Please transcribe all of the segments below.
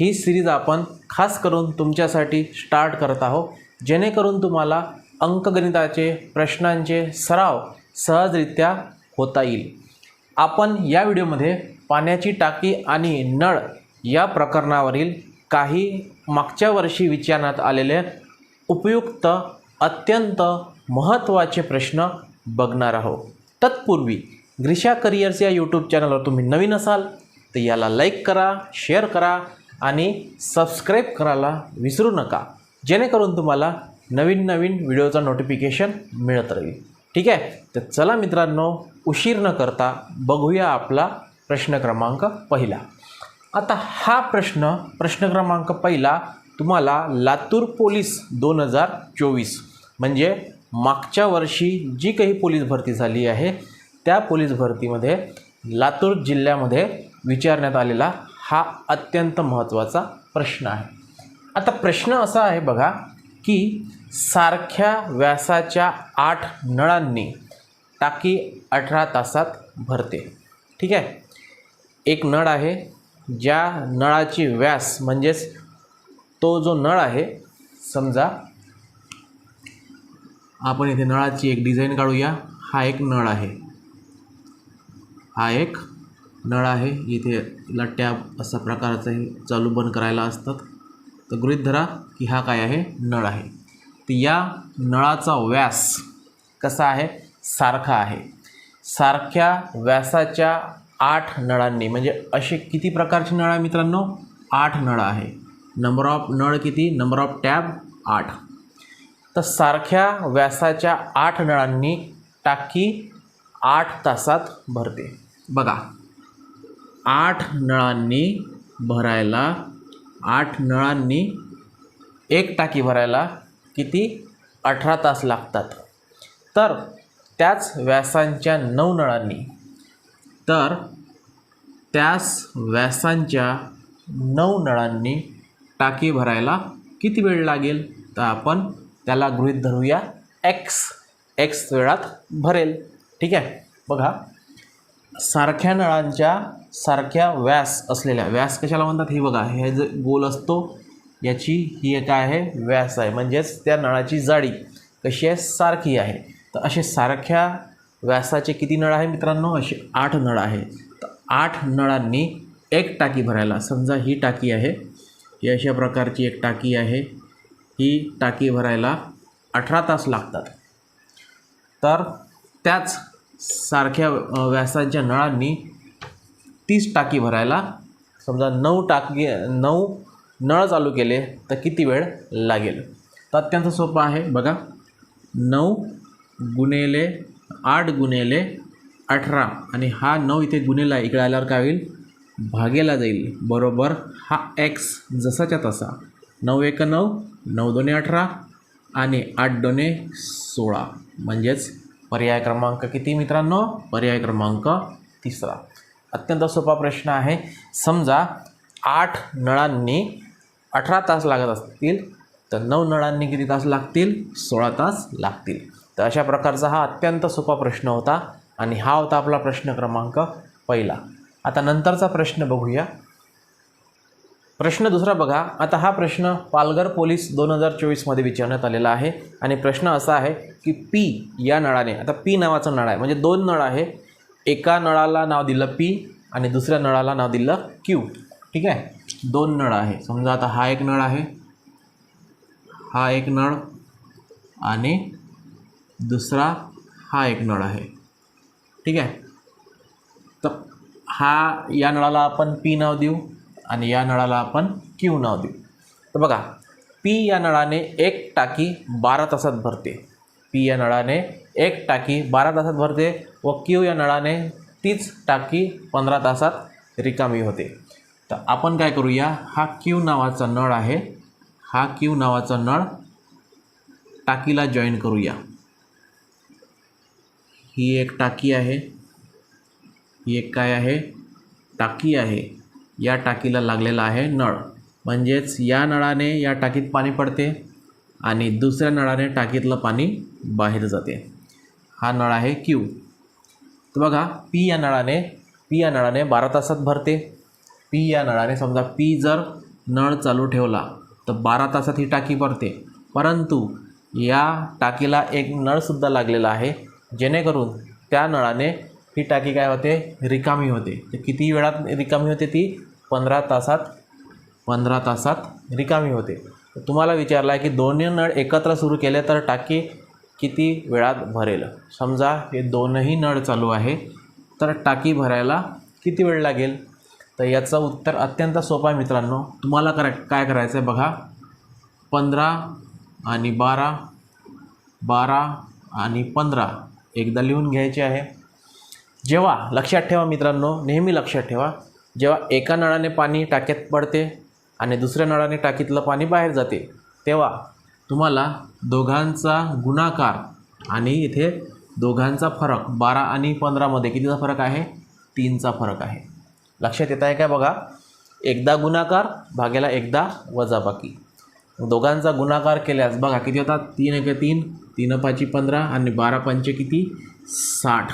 ही series आपण खास करून तुमच्यासाठी स्टार्ट करत आहोत. जेणेकरून तुम्हाला अंकगणिताचे प्रश्नांचे सराव सहजरित्या होता येईल. आपण या व्हिडिओमध्ये पाण्याची टाकी आणि नळ या प्रकरणावरील काही मागच्या वर्षी विचारण्यात आलेले उपयुक्त अत्यंत महत्त्वाचे प्रश्न बघणार आहोत. तत्पूर्वी ग्रिशा करिअर्स या यूट्यूब चॅनलवर तुम्ही नवीन असाल तर याला लाईक करा शेअर करा आणि सबस्क्राईब करायला विसरू नका. जेणेकरून तुम्हाला नवीन नवीन व्हिडिओचं नोटिफिकेशन मिळत राहील. ठीक आहे? तर चला मित्रांनो उशीर न करता बघूया आपला प्रश्न क्रमांक पहिला. आता हा प्रश्न प्रश्न क्रमांक पहिला तुम्हाला लातूर पोलीस दोन हजार चोवीस म्हणजे मागच्या वर्षी जी काही पोलीस भरती झाली आहे त्या पोलीस भरतीमध्ये लातूर जिल्ह्यामध्ये विचारण्यात आलेला हा अत्यंत महत्त्वाचा प्रश्न आहे. आता प्रश्न असा आहे बघा की सारख्या व्यासाच्या आठ नळांनी टाकी अठरा तासात भरते. ठीक आहे? एक नळ आहे ज्या नळाची व्यास म्हणजेच तो जो नळ आहे समजा आपण इथे नळाची एक डिझाईन काढूया. हा एक नळ आहे. हा एक नळ आहे. इथे ला टॅब असा प्रकारचं हे चालू बंद करायला असतात. तर गृहित धरा की हा काय आहे? नळ आहे. तर या नळाचा व्यास कसा आहे? सारखा आहे. सारख्या व्यासाच्या आठ नळांनी म्हणजे असे किती प्रकारचे नळ आहे मित्रांनो? आठ नळ आहे. नंबर ऑफ नळ किती? नंबर ऑफ टॅब आठ. तर सारख्या व्यासाच्या आठ नळांनी टाकी आठ तासात भरते. बघा आठ नळांनी भरायला आठ नळांनी एक टाकी भरायला किती? अठरा तास लागतात. तर त्याच व्यासांच्या नऊ नळांनी. तर त्याच व्यासांच्या नऊ नळांनी टाकी भरायला किती वेळ लागेल? तर आपण त्याला गृहीत धरूया एक्स एक्स वेळात भरेल. ठीक आहे? बघा. सारख्या नळांच्या सारख्या व्यास असलेल्या व्यास कशाला म्हणतात? हे बघा हे जे गोल असतो याची ही एक काय आहे? व्यास आहे. म्हणजेच त्या नळाची जाडी कशी आहे? सारखी आहे. तर असे सारख्या व्यासाचे किती नळ आहे मित्रांनो? असे आठ नळ आहे. तर आठ नळांनी एक टाकी भरायला समजा ही टाकी आहे ही अशा प्रकारची एक टाकी आहे ही टाकी भरायला अठरा तास लागतात. तर त्याच सारख्या व्यासाच्या नळांनी तीस टाकी भरायला समजा नऊ टाकी नऊ नळ चालू केले तर किती वेळ लागेल? तर अत्यंत सोपं आहे बघा. नऊ गुणेले आठ गुणेले अठरा आणि हा नऊ इथे गुणेला इकडे आल्यावर काय होईल? भागेला जाईल. बरोबर हा एक्स जसाच्या तसा. नऊ एक नऊ नऊ दोन्ही अठरा आणि आठ दोन्ही सोळा. म्हणजेच पर्याय क्रमांक किती मित्रांनो? पर्याय क्रमांक तिसरा. अत्यंत सोपा प्रश्न आहे. समजा आठ नळांनी अठरा तास लागत असतील तर नऊ नळांनी किती तास लागतील? सोळा तास लागतील. तर अशा प्रकारचा हा अत्यंत सोपा प्रश्न होता आणि हा होता आपला प्रश्न क्रमांक पहिला. आता नंतरचा प्रश्न बघूया. प्रश्न दुसरा बघा. आता हा प्रश्न पालघर पोलीस दोन हजार चोवीसमध्ये विचारण्यात आलेला आहे. आणि प्रश्न असा आहे की पी या नळाने आता पी नावाचं नळ आहे म्हणजे दोन नळ आहे एका नळाला नाव दिलं पी आणि दुसऱ्या नळाला नाव दिलं क्यू. ठीक आहे? दोन नळ आहे. समजा आता हा एक नळ आहे. हा एक नळ आणि दुसरा हा एक नळ आहे. ठीक आहे? तर हा या नळाला आपण पी नाव देऊ आणि या नळाला आपण क्यू नाव देऊ. तर बघा पी या नळाने एक टाकी बारा तासात भरते. पी या नळाने एक टाकी बारा तासात भरते व क्यू या नळाने तीच टाकी पंधरा तासात रिकामी होते. तर आपण काय करूया हा क्यू नावाचा नळ आहे. हा क्यू नावाचा नळ टाकीला जॉईन करूया. ही एक टाकी आहे. ही एक काय आहे? टाकी आहे. या टाकीला लागलेला आहे नळ. म्हणजेच या नळाने या टाकीत पाणी पडते. आणि दुसऱ्या नळाने टाकीतलं पाणी बाहेर जाते. हा नळ आहे क्यू तर बघा पी या नळाने पी या नळाने बारा तासात भरते. पी या नळाने समजा पी जर नळ चालू ठेवला तर बारा तासात ही टाकी भरते. परंतु या टाकीला एक नळसुद्धा लागलेला आहे जेणेकरून त्या नळाने ही टाकी काय होते? रिकामी होते. तर किती वेळात रिकामी होते ती? पंधरा तासात पंधरा तासात रिकामी होते. तुम्हाला विचारला आहे की दोन्ही नळ एकत्र सुरू केले तर टाकी किती वेळात भरेल? समजा हे दोनही नळ चालू आहे तर टाकी भरायला किती वेळ लागेल? तर याचं उत्तर अत्यंत सोपं आहे मित्रांनो. तुम्हाला करा काय करायचं आहे बघा. पंधरा आणि बारा बारा आणि पंधरा. एकदा लिहून घ्यायचे आहे. जेव्हा लक्षात ठेवा मित्रांनो नेहमी लक्षात ठेवा. जेव्हा एका नळाने पाणी टाक्यात पडते आणि दुसऱ्या नळाने टाकीतलं पाणी बाहेर जाते. तेव्हा तुम्हाला दोघांचा गुणाकार आणि इथे दोघांचा फरक बारा आणि पंधरामध्ये कितीचा फरक आहे? तीनचा फरक आहे. लक्षात येत आहे काय बघा? एकदा गुणाकार भागेला एकदा वजाबाकी दोघांचा गुणाकार केल्यास बघा किती होतात? तीन एक तीन तीन पाची पंधरा आणि बारा पंचे किती? साठ.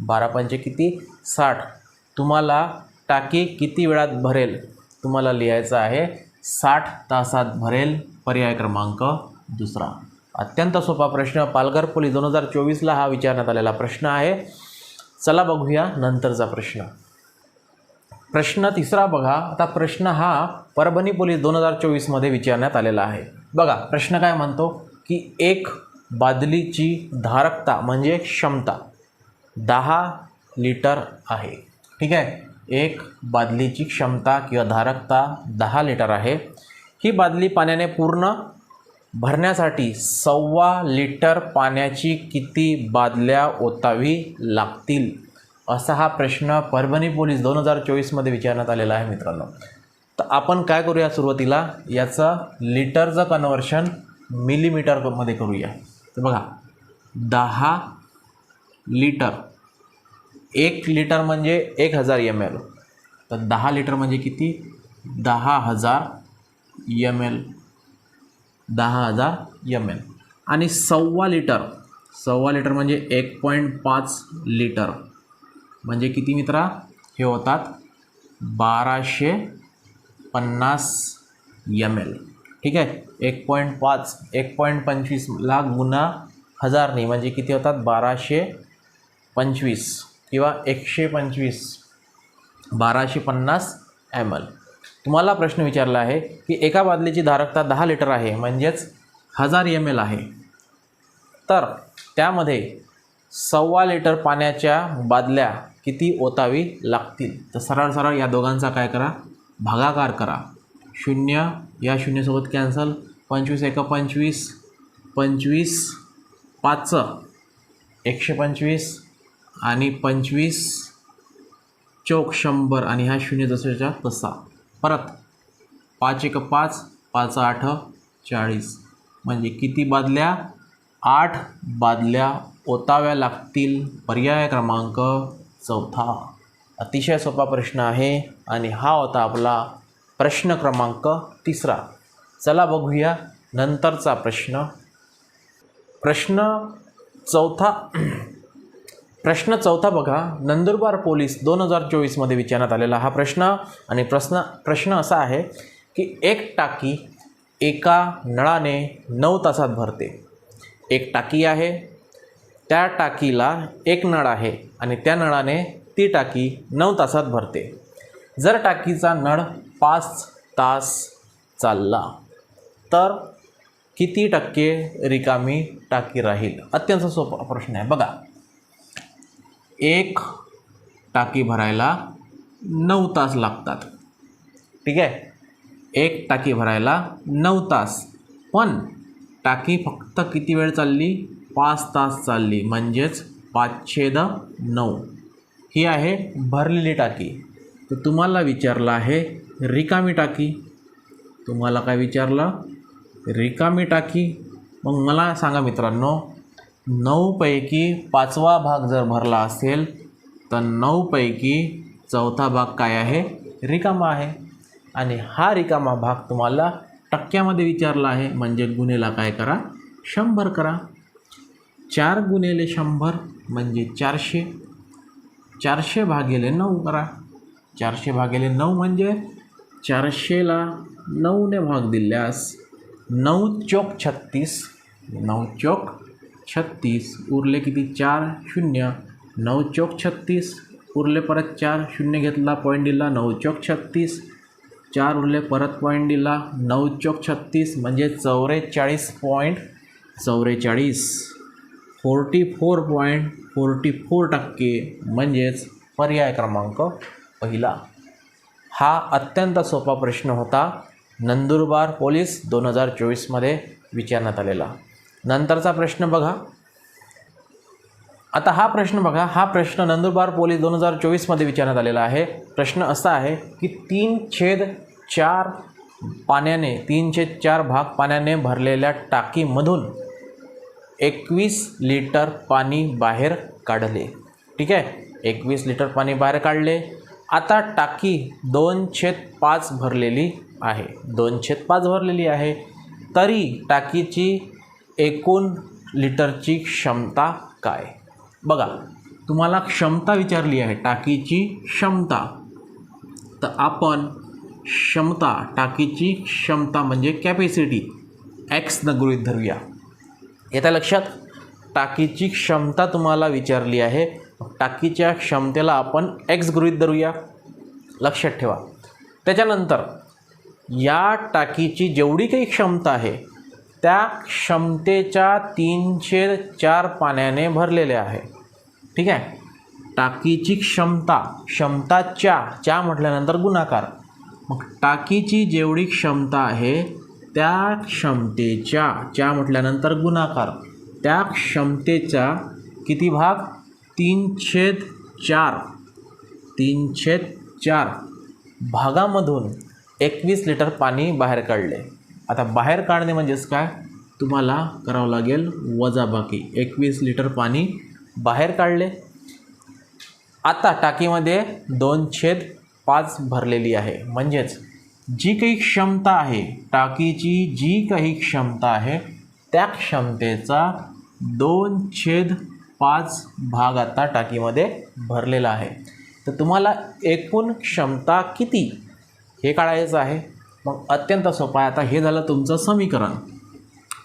बारा पंचे किती? साठ. तुम्हाला टाकी किती वेळात भरेल? तुम्हाला लिहायचं आहे साठ तासात भरेल पर्याय क्रमांक दुसरा. अत्यंत सोपा प्रश्न. पालघर पोलीस दोन हजार चोवीसला हा विचारण्यात आलेला प्रश्न आहे. चला बघूया नंतरचा प्रश्न. प्रश्न तिसरा बघा. आता प्रश्न हा परभणी पोलीस दोन हजार चोवीसमध्ये विचारण्यात आलेला आहे. बघा प्रश्न काय म्हणतो? की एक बादलीची धारकता म्हणजे क्षमता. दहा लिटर आहे. ठीक आहे? एक बादलीची क्षमता किंवा धारकता दहा लिटर आहे. ही बादली पाण्याने पूर्ण भरण्यासाठी सव्वा लिटर पाण्याची किती बादल्या ओतावी लागतील असा हा प्रश्न परभणी पोलीस दोन हजार चोवीसमध्ये विचारण्यात आलेला आहे मित्रांनो. तर आपण काय करूया सुरुवातीला? याचं लिटरचं कन्वर्शन मिलीमीटरमध्ये करूया. तर बघा दहा लिटर एक लिटर म्हणजे एक हजार एम एल तर दहा लिटर म्हणजे किती? दहा हजार एम एल दहा हजार एम एल आणि सव्वा लिटर सव्वा लिटर म्हणजे एक पॉईंट पाच लिटर. म्हणजे किती मित्रा? हे होतात बाराशे पन्नास एम एल ठीक आहे? एक पॉईंट पाच एक पॉईंट पंचवीसला गुन्हा हजारनी म्हणजे किती होतात? बाराशे पंचवीस. किंवा एकशे पंचवीस बाराशे पन्नास एम एल तुम्हाला प्रश्न विचारला आहे की एका बादलीची धारकता दहा लिटर आहे म्हणजेच हजार एम एल आहे. तर त्यामध्ये सव्वा लिटर पाण्याच्या बादल्या किती ओतावी लागतील? तर सरळ सरळ या दोघांचा काय करा? भागाकार करा. शून्य या शून्यसोबत कॅन्सल पंचवीस एका पंचवीस पंचवीस पाच एकशे पंचवीस आणि पंचवीस चौक शंभर आणि हा शून्य जसाच्या तसा. परत पाच एक पाच पाच आठ चाळीस. म्हणजे किती बादल्या? आठ बादल्या ओताव्या लागतील. पर्याय क्रमांक चौथा. अतिशय सोपा प्रश्न आहे आणि हा होता आपला प्रश्न क्रमांक तिसरा. चला बघूया नंतरचा प्रश्न. प्रश्न चौथा प्रश्न चौथा बघा. नंदुरबार पोलीस दोन हजार चोवीसमध्ये विचारण्यात आलेला हा प्रश्न. आणि प्रश्न प्रश्न असा आहे की एक टाकी एका नळाने नऊ तासात भरते. एक टाकी आहे त्या टाकीला एक नळ आहे आणि त्या नळाने ती टाकी नऊ तासात भरते. जर टाकीचा नळ पाच तास चालला तर किती टक्के रिकामी टाकी राहील? अत्यंत सोपा प्रश्न आहे. बघा एक टाकी भरायला नऊ तास लागतात. ठीक आहे? एक टाकी भरायला नऊ तास. पण टाकी फक्त किती वेळ चालली? पाच तास चालली. म्हणजेच पाचशे द नऊ. ही आहे भरलेली टाकी. तर तुम्हाला विचारलं आहे रिकामी टाकी? तुम्हाला काय विचारलं? रिकामी टाकी? मग मला सांगा मित्रांनो नऊपैकी पाचवा भाग जर भरला असेल तर नऊपैकी चौथा भाग काय आहे? रिकामा आहे. आणि हा रिकामा भाग तुम्हाला टक्क्यामध्ये विचारला आहे म्हणजे गुन्हेला काय करा? शंभर करा. चार गुन्हेले शंभर म्हणजे चारशे. चारशे भागेले नऊ करा. चारशे भागेले नऊ म्हणजे चारशेला नऊने भाग दिल्यास नऊ चोक छत्तीस. नऊ चोक छत्तीस उरले किती चार शून्य. नऊ चोक छत्तीस उरले परत चार शून्य घेतला पॉईंट दिला नऊ चोक छत्तीस. चार उरले परत पॉईंट दिला नऊ चोक छत्तीस म्हणजे चौवेचाळीस पॉईंट चौवेचाळीस forty four point forty four टक्के म्हणजेच पर्याय क्रमांक पहिला. हा अत्यंत सोपा प्रश्न होता. नंदुरबार पोलीस दोन हजार चोवीसमध्ये विचारण्यात आलेला. नंतरचा प्रश्न बघा. आता हा प्रश्न बघा. हा प्रश्न नंदुरबार पोलीस दोन हजार चोवीसमध्ये विचारण्यात आलेला आहे. प्रश्न असा आहे की तीन छेद चार पाण्याने तीन छेद चार भाग पाण्याने भरलेल्या टाकीमधून एकवीस लिटर पाणी बाहेर काढले. ठीक आहे? एकवीस लिटर पाणी बाहेर काढले. आता टाकी दोन छेद पाच भरलेली आहे. दोन छेद पाच भरलेली आहे. तरी टाकीची एकूण लिटरची क्षमता काय? बघा तुम्हाला क्षमता विचारली आहे टाकीची क्षमता. तर आपण क्षमता टाकीची क्षमता म्हणजे कॅपॅसिटी एक्स न गृहीत धरूया. येत्या लक्षात? टाकीची क्षमता तुम्हाला विचारली आहे. टाकीच्या क्षमतेला आपण एक्स गृहीत धरूया. लक्षात ठेवा. त्याच्यानंतर या टाकीची जेवढी काही क्षमता आहे त्या क्षमतेच्या तीनशे चार पाण्याने भरलेले आहे. ठीक आहे? टाकीची क्षमता क्षमता च्या च्या म्हटल्यानंतर गुणाकार. मग टाकीची जेवढी क्षमता आहे त्या क्षमतेच्या च्या म्हटल्यानंतर गुणाकार. त्या क्षमतेचा किती भाग? तीन छेद चार. तीन छेद चार. भागामधून एकवीस लिटर पाणी बाहेर काढले. आता बाहेर काढणे म्हणजेच काय? तुम्हाला करावं लागेल वजाबाकी एकवीस लिटर पाणी बाहेर काढले. आता टाकीमध्ये दोन छेद पाच भरलेली आहे. म्हणजेच जी काही क्षमता आहे टाकीची जी काही क्षमता आहे त्या क्षमतेचा दोन छेद पाच भाग आता टाकीमध्ये भरलेला आहे. तर तुम्हाला एकूण क्षमता किती हे काढायचं आहे? मग अत्यंत सोपं आहे. आता हे झालं तुमचं समीकरण.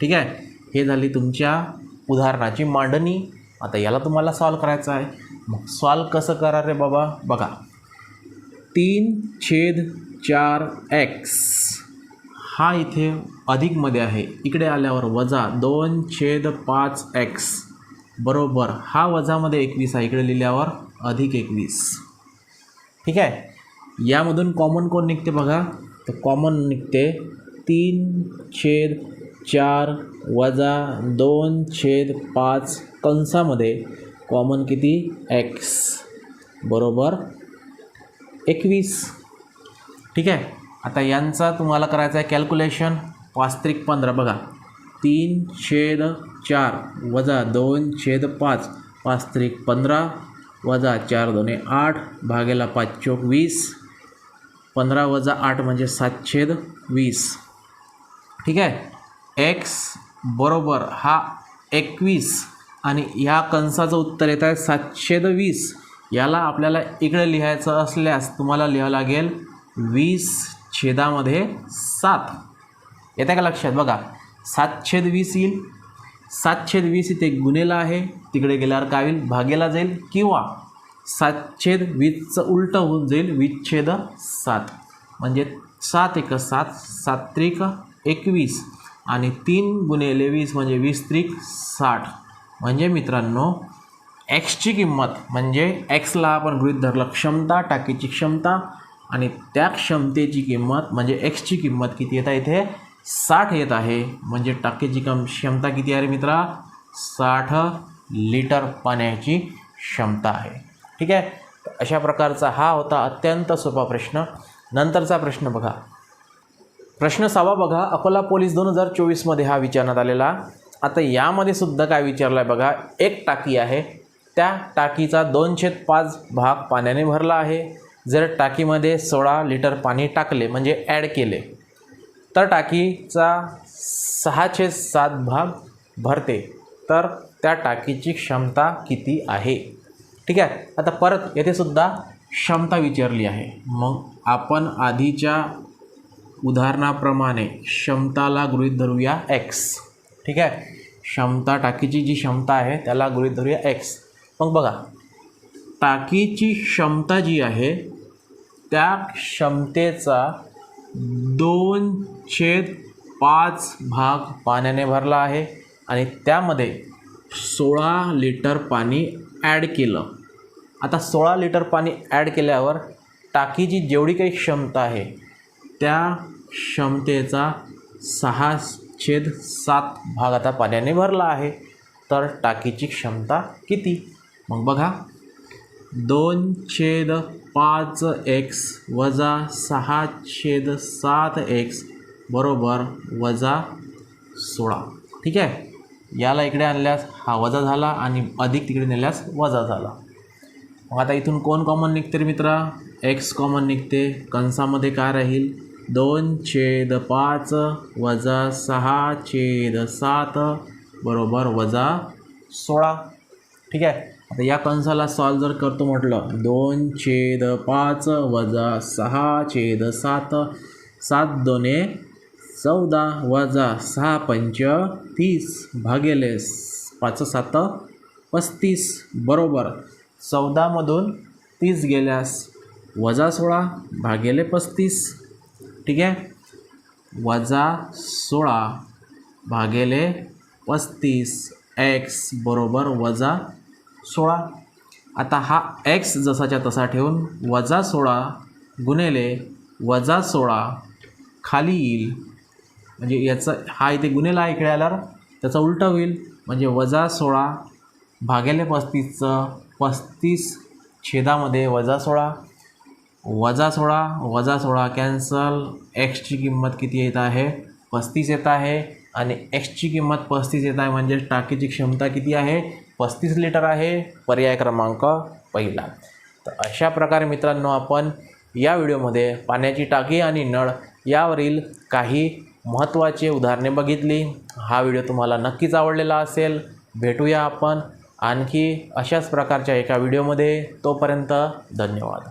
ठीक आहे? हे झाली तुमच्या उदाहरणाची मांडणी. आता याला तुम्हाला सॉल्व करायचं आहे. मग सॉल्व कसं करा रे बाबा? बघा. तीन छेद चार एक्स हा इथे अधिकमध्ये आहे. इकडे आल्यावर वजा दोन छेद पाच एक्स बरोबर. हा वजामध्ये एकवीस आहे. इकडे लिहिल्यावर अधिक एकवीस. ठीक आहे? यामधून कॉमन कोण निघते बघा? तर कॉमन निघते. तीन छेद चार वजा दोन छेद पाच कंसामध्ये कॉमन किती? एक्स बरोबर? एकवीस. ठीक आहे? आता यांचा तुम्हाला करायचं आहे कॅल्क्युलेशन वास्तविक पंधरा. बघा. तीन छेद चार वजा दोन छेद पाच. वास्तविक पंधरा वजा चार दोन्ही आठ भागेला पाच चोक वीस. पंधरा वजा आठ म्हणजे सात छेद वीस. ठीक आहे? एक्स बरोबर हा एकवीस आणि ह्या कंसाचं उत्तर येत आहे सातशे वीस. याला आपल्याला इकडे लिहायचं असल्यास तुम्हाला लिहावं लागेल वीस छेदामध्ये सात. येते का लक्षात? बघा सात छेद वीस येईल. सात छेद वीस इथे गुन्हेला आहे. तिकडे गेल्यावर काय होईल? भागेला जाईल किंवा सात छेद वीसचं उलटं होऊन जाईल. वीस छेद सात. म्हणजे सात एक सात सात त्रिक एकवीस आणि तीन गुणेले वीस म्हणजे वीस त्रिक साठ. म्हणजे मित्रांनो एक्सची किंमत म्हणजे एक्सला आपण गृहीत धरलं क्षमता टाकीची क्षमता आणि त्या क्षमतेची किंमत म्हणजे एक्सची किंमत किती येत आहे इथे? साठ येत आहे. म्हणजे टाकीची कम क्षमता किती आहे रे मित्रा? साठ लिटर पाण्याची क्षमता आहे. ठीक आहे? अशा प्रकारचा हा होता अत्यंत सोपा प्रश्न. नंतरचा प्रश्न बघा. प्रश्न सहावा बघा. अकोला पोलीस दोन हजार चोवीसमध्ये हा विचारण्यात आलेला. आता यामध्ये सुद्धा काय विचारलं आहे बघा. एक टाकी आहे. त्या टाकीचा दोनशे पाच भाग पाण्याने भरला आहे. जर टाकीमध्ये सोळा लिटर पाणी टाकले म्हणजे ॲड केले तर टाकीचा सहाशे सात भाग भरते. तर त्या टाकीची क्षमता किती आहे? ठीक आहे? आता परत येथे सुद्धा क्षमता विचारली आहे. मग आपण आधीच्या उदाहरणाप्रमाणे क्षमताला गृहीत धरूया एक्स ठीक आहे? क्षमता टाकीची जी क्षमता आहे त्याला गृहीत धरूया एक्स मग बघा टाकीची क्षमता जी आहे त्या क्षमतेचा दोन छेद पाच भाग पाण्याने भरला आहे आणि त्यामध्ये सोळा लिटर पाणी ॲड केलं. आता सोळा लिटर पाणी ॲड केल्यावर टाकीची जेवढी काही क्षमता आहे त्या क्षमतेचा सहा छेद सात भाग आता पाण्याने भरला आहे. तर टाकीची क्षमता किती? मग बघा. दोन छेद पाच एक्स वजा सहा छेद सात एक्स बरोबर वजा सोळा. ठीक आहे? याला इकडे आणल्यास हा वजा झाला आणि अधिक तिकडे नेल्यास वजा झाला. मग आता इथून कोण कॉमन निघते रे मित्रा? एक्स कॉमन निघते. कंसामध्ये काय राहील? दोन छेद पाच वजा सहा छेद सात बरोबर वजा सोळा. ठीक आहे? आता या कंसाला सॉल्व जर करतो म्हटलं दोन छेद पाच वजा सहा छेद सात सात दोने चौदा वजा सहा पंच तीस भागेले पाच सात पस्तीस. बरोबर. चौदामधून तीस गेल्यास वजा सोळा भागेले पस्तीस. ठीक आहे? वजा सोळा भागेले पस्तीस. एक्स बरोबर वजा सोळा. आता हा एक्स जसाच्या तसा ठेवून वजा सोळा गुणेले वजा सोळा खाली येईल. म्हणजे याचं हा इथे गुन्हेला इकडे आल्यावर त्याचा उलटा होईल. म्हणजे वजा सोळा भागेले पस्तीसचं पस्तीस छेदामध्ये वजा सोळा वजा सोळा वजा सोळा. कॅन्सल. एक्सची किंमत किती येत आहे? पस्तीस येत आहे. आणि एक्सची किंमत पस्तीस येत आहे म्हणजे टाकीची क्षमता किती आहे? पस्तीस लिटर आहे. पर्याय क्रमांक पहिला. तर अशा प्रकारे मित्रांनो आपण या व्हिडिओमध्ये पाण्याची टाकी आणि नळ यावरील काही महत्त्वाचे उदाहरणे बघितली. हा व्हिडिओ तुम्हाला नक्कीच आवडलेला असेल. भेटूया आपण आणखी अशाच प्रकारच्या एका व्हिडिओमध्ये. तोपर्यंत धन्यवाद.